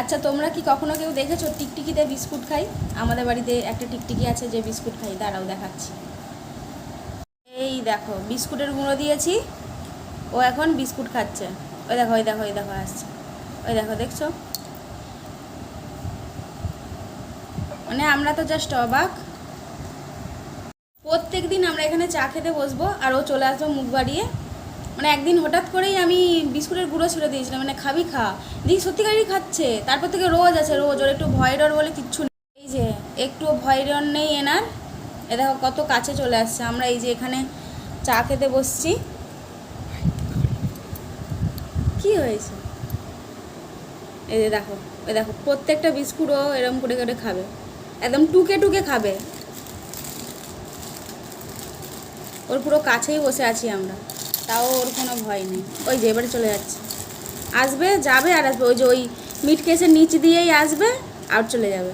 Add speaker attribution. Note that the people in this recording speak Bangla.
Speaker 1: আচ্ছা তোমরা কি কখনো কেউ দেখেছ টিকটিকিতে বিস্কুট খাই? আমাদের বাড়িতে একটা টিকটিকি আছে যে বিস্কুট খাই। দাঁড়াও, দেখাচ্ছি। এই দেখো, বিস্কুটের গুঁড়ো দিয়েছি। ও এখন বিস্কুট খাচ্ছে। ওই দেখো ওই দেখো ওই দেখো, আসছে। ওই দেখো, দেখছ? মানে আমরা তো জাস্ট অবাক। প্রত্যেক দিন আমরা এখানে চা খেতে বসবো, আর ও চলে আসব মুখ বাড়িয়ে। মানে একদিন হঠাৎ করেই আমি বিস্কুটের গুঁড়ো ছেড়ে দিয়েছিলাম মানে খাবি খা। দেখি সত্যিকারই খাচ্ছে, তারপর থেকে রোজ আছে, রোজ, ওর একটু ভয় ডর বলে কিচ্ছু নেই। এই যে, একটু ভয় ডর নেই এনার। এ দেখো কত কাছে চলে আসছে, আমরা এই যে এখানে চা খেতে বসছি। কি হয়েছে? এই যে দেখো এই দেখো, প্রত্যেকটা বিস্কুটও এরম করে করে খাবে। একদম টুকে টুকে খাবে। ওর পুরো কাছেই বসে আছি আমরা। তাও ওর কোনো ভয় নেই। ওই যে এবারে চলে যাচ্ছে। আসবে, যাবে আর আসবে। ওই যে ওই মিট কেসের নিচ দিয়েই আসবে আর চলে যাবে।